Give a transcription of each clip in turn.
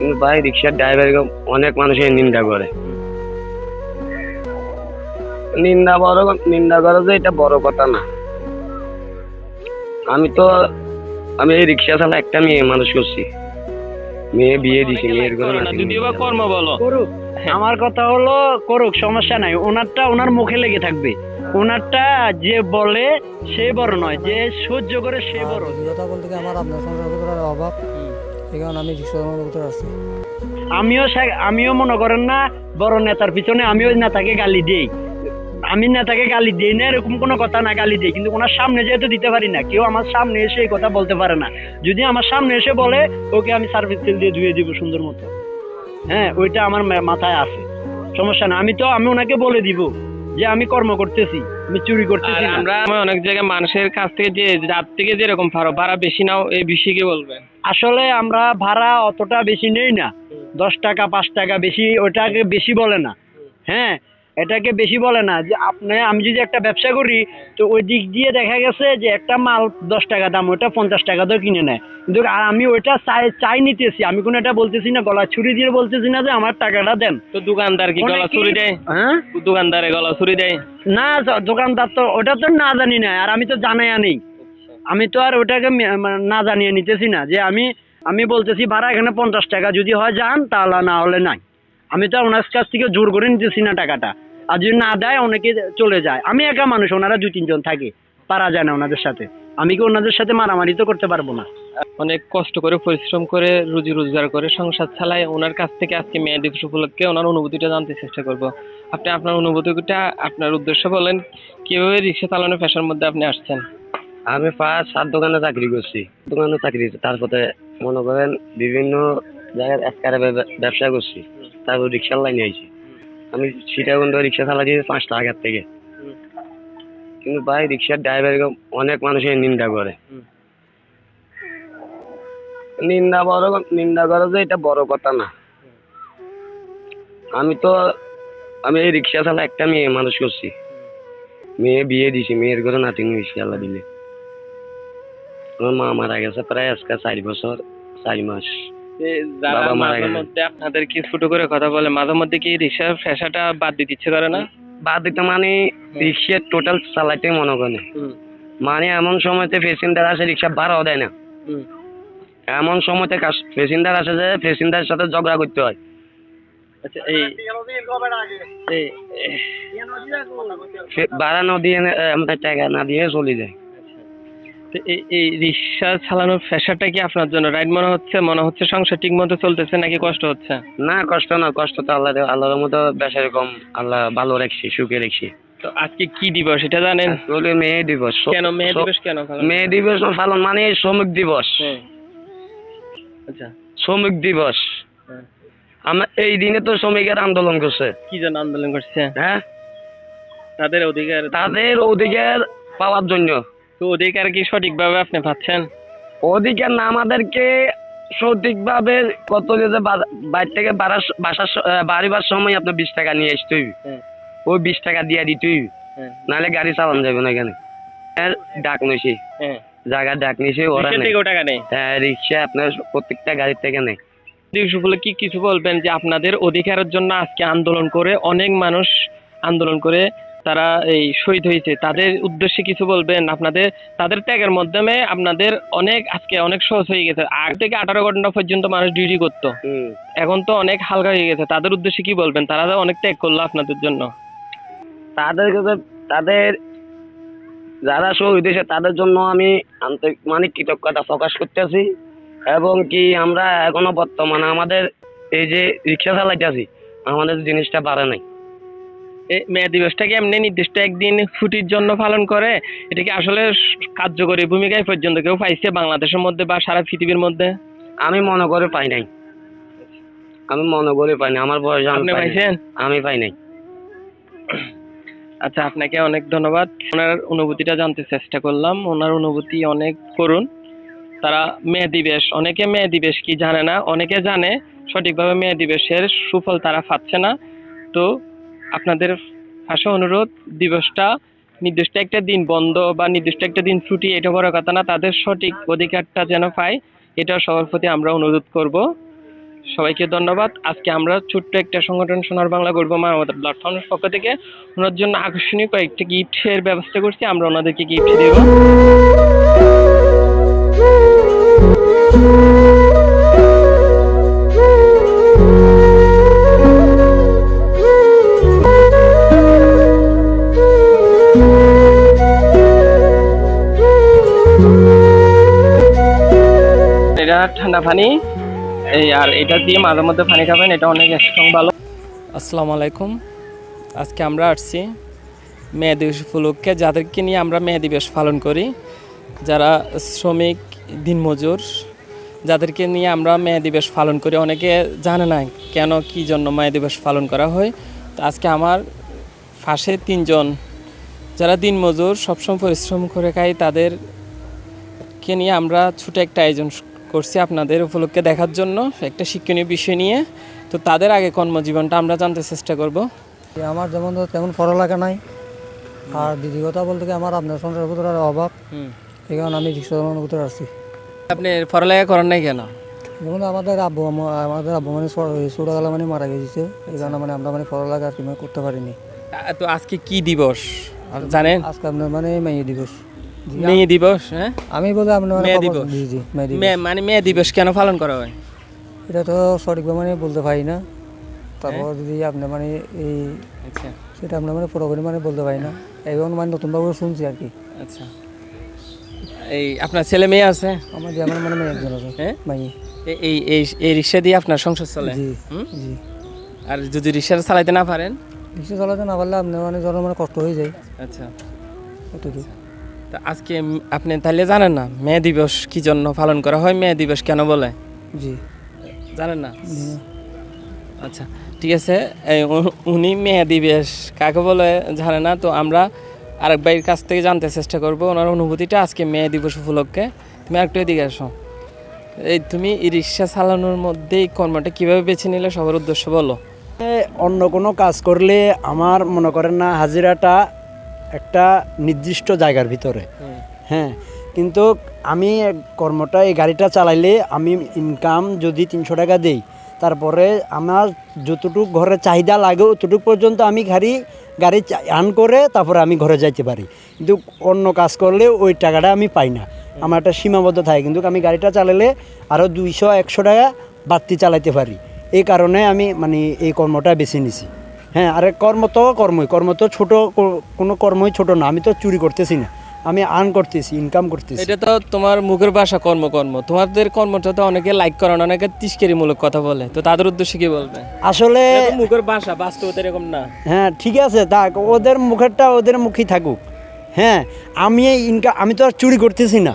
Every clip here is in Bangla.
কিন্তু ভাই রিক্সার ড্রাইভারকে অনেক মানুষের নিন্দা করে। নিন্দা বড় নিন্দা করা যে এটা বড় কথা না। আমি তো আমি এই রিক্সা চালা একটা মেয়ে মানুষ করছি। মেয়ে বিয়ে দিছি মেয়ের ঘরে যদিও বা কর্ম বলো। আমার কথা হলো করুক সমস্যা নাই। ওনারটা ওনার মুখে লেগে থাকবে। ওনারটা যে বলে সে বড় নয়। যে সহ্য করে সে বড়। কথা বলতে আমার আপনার করার অভাব। কারণে আমি ভিতরে আছি আমিও আমিও মনে করেন না বড় নেতার পিছনে আমিও নেতাকে গালি দিই। আমি নেতাকে গালি দিই না এরকম কোনো কথা না গালি দিই কিন্তু ওনার সামনে যেহেতু দিতে পারি না কেউ আমার সামনে এসে এই কথা বলতে পারে না। যদি আমার সামনে এসে বলে ওকে আমি সার্ভিস তেল দিয়ে ধুয়ে দিব সুন্দর মতো। হ্যাঁ ওইটা আমার মাথায় আছে। সমস্যা না আমি তো আমি ওনাকে বলে দিব যে আমি কর্ম করতেছি আমি চুরি করতেছি আমরা অনেক জায়গায় মানুষের কাছ থেকে যে যার থেকে যেরকম ভাড়া ভাড়া বেশি নাও এই বিষয়ে কি বলবেন। আসলে আমরা ভাড়া অতটা বেশি নেই না। দশ টাকা পাঁচ টাকা বেশি ওটাকে বেশি বলে না। হ্যাঁ এটাকে বেশি বলে না। যে আপনি আমি যদি একটা ব্যবসা করি তো ওই দিক দিয়ে দেখা গেছে যে একটা মাল দশ টাকা দাম ওটা পঞ্চাশ টাকা তো কিনে নেয়। কিন্তু আর আমি ওইটা চাই চাই নিতেছি। আমি কোনো এটা বলতেছি না গলা ছুরি দিয়ে বলতেছি না যে আমার টাকাটা দেন। তো দোকানদার কি গলা ছুরি দেয়? হ্যাঁ? দোকানদারে গলা ছুরি দেয়? না দোকানদার তো ওটা তো না জানি না। আর আমি তো জানাই নেই। আমি তো আর ওটাকে মে- না জানিয়ে নিতেছি না যে আমি আমি বলতেছি, ভাড়া এখানে পঞ্চাশ টাকা, যদি হয় যান, তাহলে না হলে নাই। আমি তো ওনার কাছ থেকে জোর করে নিতেছি না টাকাটা। আর যদি না দেয়, অনেকে চলে যায়। আমি একা মানুষ, ওনারা দুই, তিনজন থাকে। পারা যায় না ওনাদের সাথে। আমি কি ওনাদের সাথে মারামারি তো করতে পারব না? অনেক কষ্ট করে, পরিশ্রম করে, রুজি রোজগার করে, সংসার চালায় ওনার কাছ থেকে আজকে মেয়ে দিবস উপলক্ষে ওনার অনুভূতিটা জানতে চেষ্টা করব। আপনি আপনার অনুভূতিটা, আপনার উদ্দেশ্য বলেন, কীভাবে রিক্সা চালানোর পেশার মধ্যে আপনি আসছেন? আমি ফার্স্ট সাত দোকানে চাকরি করছি। দোকানে চাকরি, তারপরে মনে করেন বিভিন্ন জায়গায় ব্যব- ব্যবসা করছি। তারপর রিক্সার লাইনে আইছি। আমি সীতাকুণ্ড রিক্সা চালাচ্ছি পাঁচ টাকার থেকে। কিন্তু ভাই, রিক্সার ড্রাইভারকে অনেক মানুষের নিন্দা করে। নিন্দা বড় নিন্দা করে যে এটা বড় কথা না। আমি তো, আমি এই রিক্সা চালা একটা মেয়ে মানুষ করছি। মেয়ে বিয়ে দিছি মেয়ের ঘরে নাতি নিয়েছি আল্লাহ দিলে। আমার মা মারা গেছে প্রায় আজকে চারি বছর চারি মাস। যারা মাঝে মধ্যে আপনাদের কি ছোট করে কথা বলে মাঝে মধ্যে কি রিক্সার পেশাটা বাদ দিতে ইচ্ছে করে না? বাদ দিতে মানে রিক্সা টোটাল চালাইতে মনে করে মানে এমন সময়তে প্যাসেঞ্জার আসে রিক্সা ভাড়াও দেয় না। এমন সময়তে প্যাসেঞ্জার আসে যে প্যাসেঞ্জারের সাথে ঝগড়া করতে হয়। আচ্ছা এই ভাড়া না দিয়ে টাকা না দিয়ে চলে যায় এই রিক্সা চালানোর পেশাটা কি আপনার জন্য? রাইট মনে হচ্ছে? মনে হচ্ছে সংসার ঠিক মতো চলতেছে নাকি কষ্ট হচ্ছে? না কষ্ট না কষ্ট তো আল্লাহ আল্লাহর মতো বেশি আল্লাহ ভালো রাখছি সুখে রাখছি। তো আজকে কি দিবস এটা জানেন? বলে মেয়ে দিবস। কেন দিবস কেন দিবস পালন মানে শ্রমিক দিবস। হ্যাঁ। আচ্ছা। শ্রমিক দিবস। হ্যাঁ। আমরা এই দিনে তো শ্রমিকের আন্দোলন করছে। কি জন্য আন্দোলন করছে? হ্যাঁ? তাদের অধিকার তাদের অধিকার পাওয়ার জন্য। তো অধিকার কি সঠিকভাবে আপনি পাচ্ছেন? অধিকার না আমাদেরকে সঠিকভাবে কত যে বা- বাইরে থেকে বাড়ার বাসার বাড়িবার সময় আপনার বিশ টাকা নিয়ে আসতে হইবে। হ্যাঁ। ওই বিশ টাকা দিয়ে দিতে হইবে। হ্যাঁ। নাহলে গাড়ি চালানো যাবে না এখানে। ডাক নিছি। হ্যাঁ। জায়গা ডাক নিছি ওরা রিক্সা টাকা নেই? হ্যাঁ রিক্সা আপনার প্রত্যেকটা গাড়ির থেকে নেই। দিবস উপলক্ষে কি কিছু বলবেন যে আপনাদের অধিকারের জন্য আজকে আন্দোলন করে অনেক মানুষ আন্দোলন করে তারা এই শহীদ হয়েছে। তাদের উদ্দেশ্যে কিছু বলবেন? আপনাদের তাদের ত্যাগের মাধ্যমে আপনাদের অনেক আজকে অনেক সহজ হয়ে গেছে। আগ থেকে আঠারো ঘণ্টা পর্যন্ত মানুষ ডিউটি করতো। এখন তো অনেক হালকা হয়ে গেছে। তাদের উদ্দেশ্যে কি বলবেন? তারা তো অনেক ত্যাগ করল আপনাদের জন্য। তাদের তাদের যারা শহীদ হয়েছে তাদের জন্য আমি আন্তরিক মানে কৃতজ্ঞতা প্রকাশ করতেছি। এবং কি আমরা এখনও বর্তমানে আমাদের এই যে রিক্সা চালাইতেছি আমাদের জিনিসটা বাড়ে নাই। এই মে দিবসটাকে এমনি নির্দিষ্ট একদিন ছুটির জন্য পালন করে? এটা কি আসলে কার্যকরী ভূমিকায় পর্যন্ত কেউ পাইছে বাংলাদেশের মধ্যে বা সারা পৃথিবীর মধ্যে? আমি মনে করে পাই নাই। আমি মনে করে পাই নাই। আমার বয়স আপনি পাইছেন? আমি পাই নাই। আচ্ছা আপনাকে অনেক ধন্যবাদ। ওনার অনুভূতিটা জানতে চেষ্টা করলাম। ওনার অনুভূতি অনেক করুন। তারা মে দিবস অনেকে মে দিবস কি জানে না অনেকে জানে সঠিকভাবে মে দিবসের সুফল তারা পাচ্ছে না। তো আপনাদের পাশে অনুরোধ, দিবসটা নির্দিষ্ট একটা দিন বন্ধ বা নির্দিষ্ট একটা দিন ছুটি, এটা বড় কথা না, তাদের সঠিক অধিকারটা যেন পায়, এটা সবার প্রতি আমরা অনুরোধ করব। সবাইকে ধন্যবাদ। আজকে আমরা ছোট্ট একটা সংগঠন সোনার বাংলা গর্ব মানবতার প্ল্যাটফর্মের পক্ষ থেকে। ওনার জন্য আকর্ষণীয় কয়েকটা গিফটের ব্যবস্থা করছি, আমরা ওনাদেরকে গিফট দেব। ঠান্ডা পানি এই আর এটা দিয়ে মাঝে মধ্যে পানি খাবেন, এটা অনেক স্ট্রং ভালো। আসসালামু আলাইকুম। আজকে আমরা আসছি মে দিবস উপলক্ষে যাদেরকে নিয়ে আমরা মে দিবস পালন করি। যারা শ্রমিক, দিনমজুর, যাদেরকে নিয়ে আমরা মে দিবস পালন করি। অনেকে জানে না কেন কি জন্য মে দিবস পালন করা হয়। তো আজকে আমার পাশে তিনজন। যারা দিনমজুর, সবসময় পরিশ্রম করে খায়, তাদেরকে নিয়ে আমরা ছোট একটা আয়োজন করছি আপনাদের উপলক্ষে দেখার জন্য একটা শিক্ষণীয় বিষয় নিয়ে। তো তাদের আগে কর্মজীবনটা আমরা জানতে চেষ্টা করব। আমার যেমন ধরো তেমন পড়ালেখা নাই। আর দিদি কথা বলতে কি আমার আপনার সংসার ভিতরে অভাব। এই কারণে আমি রিক্সা চালানোর ভিতরে আসছি আপনি পড়ালেখা করেন নাই কেন? যেমন আমাদের আব্বু আমাদের আব্বু মানে ছোটোবেলা মানে মারা গেছে এই কারণে মানে আমরা মানে পড়ালেখা আর কি করতে পারিনি। তো আজকে কি দিবস? জানেন? আজকে আপনার মানে মেয়ে দিবস। মেয়ে দিবস হ্যাঁ? আমি বলে আপনার মানে মেয়ে দিবস। জি জি মেয়ে মানে মেয়ে দিবস কেন পালন করা হয়? এটা তো সঠিকভাবে মানে বলতে পারি না। তারপর যদি আপনি মানে এই আচ্ছা। সেটা আপনার মানে পুরোপুরি মানে বলতে পারি না। এবং মানে নতুনভাবে শুনছি আর কি। আচ্ছা। এই আপনার ছেলে মেয়ে আছে? আমার আমার মানে মেয়ে একজন আছে হ্যাঁ? এই এই এই রিক্সা দিয়ে আপনার সংসার চলে? জি জি। আর যদি রিক্সা চালাতে না পারেন? রিক্সা চালাতে না পারলে আপনার মানে জন্য মানে কষ্ট হয়ে যায়। আচ্ছা। এটুকু তা আজকে আপনি তাহলে জানেন না মে দিবস কি জন্য পালন করা হয় মে দিবস কেন বলে? জি। জানেন না? আচ্ছা ঠিক আছে এই উনি মেয়ে দিবস কাকে বলে জানে না তো আমরা আরেক ভাইয়ের কাছ থেকে জানতে চেষ্টা করব ওনার অনুভূতিটা আজকে মেয়ে দিবস উপলক্ষে। তুমি আরেকটু এদিকে আসো। এই তুমি এই রিক্সা চালানোর মধ্যে এই কর্মটা কীভাবে বেছে নিলে সবার উদ্দেশ্য বলো। অন্য কোনো কাজ করলে আমার মনে করেন না হাজিরাটা একটা নির্দিষ্ট জায়গার ভিতরে। হ্যাঁ কিন্তু আমি কর্মটা এই গাড়িটা চালাইলে আমি ইনকাম যদি তিনশো টাকা দেই তারপরে আমার যতটুকু ঘরে চাহিদা লাগে অতটুকু পর্যন্ত আমি গাড়ি গাড়ি আন করে তারপরে আমি ঘরে যাইতে পারি। কিন্তু অন্য কাজ করলে ওই টাকাটা আমি পাই না। আমার একটা সীমাবদ্ধ থাকে কিন্তু আমি গাড়িটা চালালে আরও দুইশো একশো টাকা বাড়তি চালাইতে পারি। এই কারণে আমি মানে এই কর্মটা বেছে নিছি। হ্যাঁ আরে কর্ম তো কর্মই কর্ম তো ছোটো কোনো কর্মই ছোট না আমি তো চুরি করতেছি না আমি আর্ন করতেছি ইনকাম করতেছি। এটা তো তোমার মুখের ভাষা কর্ম কর্ম। তোমাদের কর্মটা তো অনেকে লাইক করে না অনেকে তিস্কেরিমূলক কথা বলে। তো তাদের উদ্দেশ্যে কি বলবে? আসলে মুখের ভাষা বাস্তবতা এরকম না। হ্যাঁ ঠিক আছে থাক ওদের মুখেরটা ওদের মুখেই থাকুক। হ্যাঁ আমি ইনকাম আমি তো আর চুরি করতেছি না।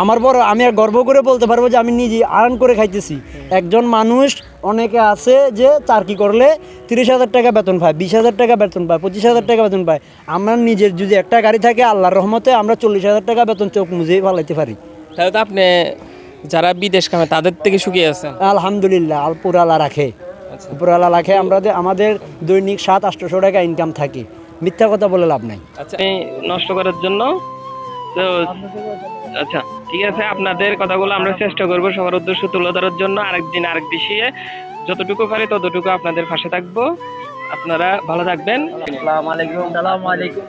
আমার বড় আমি আর গর্ব করে বলতে পারব যে আমি নিজে আর্ন করে খাইতেছি। একজন মানুষ অনেকে আছে যে চাকরি করলে তিরিশ হাজার টাকা বেতন পায় বিশ হাজার টাকা বেতন পায় পঁচিশ হাজার টাকা বেতন পায়। আমার নিজের যদি একটা গাড়ি থাকে আল্লাহর রহমতে আমরা চল্লিশ হাজার টাকা বেতন চোখ মুজেই ফালাইতে পারি। তাহলে তো আপনি যারা বিদেশ কামে তাদের থেকে শুকিয়ে আছেন? আলহামদুলিল্লাহ আলপুরালা রাখে। আচ্ছা। উপরালা রাখে আমরা আমাদের দৈনিক সাত আটশোশো টাকা ইনকাম থাকে। মিথ্যা কথা বলে লাভ নাই। আচ্ছা নষ্ট করার জন্য তো আচ্ছা ঠিক আছে আপনাদের কথাগুলো আমরা চেষ্টা করব সবার উদ্দেশ্য তুলে ধরার জন্য। আরেকদিন আরেক বিষয়ে যতটুকু পারি ততটুকু আপনাদের পাশে থাকব। আপনারা ভালো থাকবেন। আসসালামু আলাইকুম। আসসালামু আলাইকুম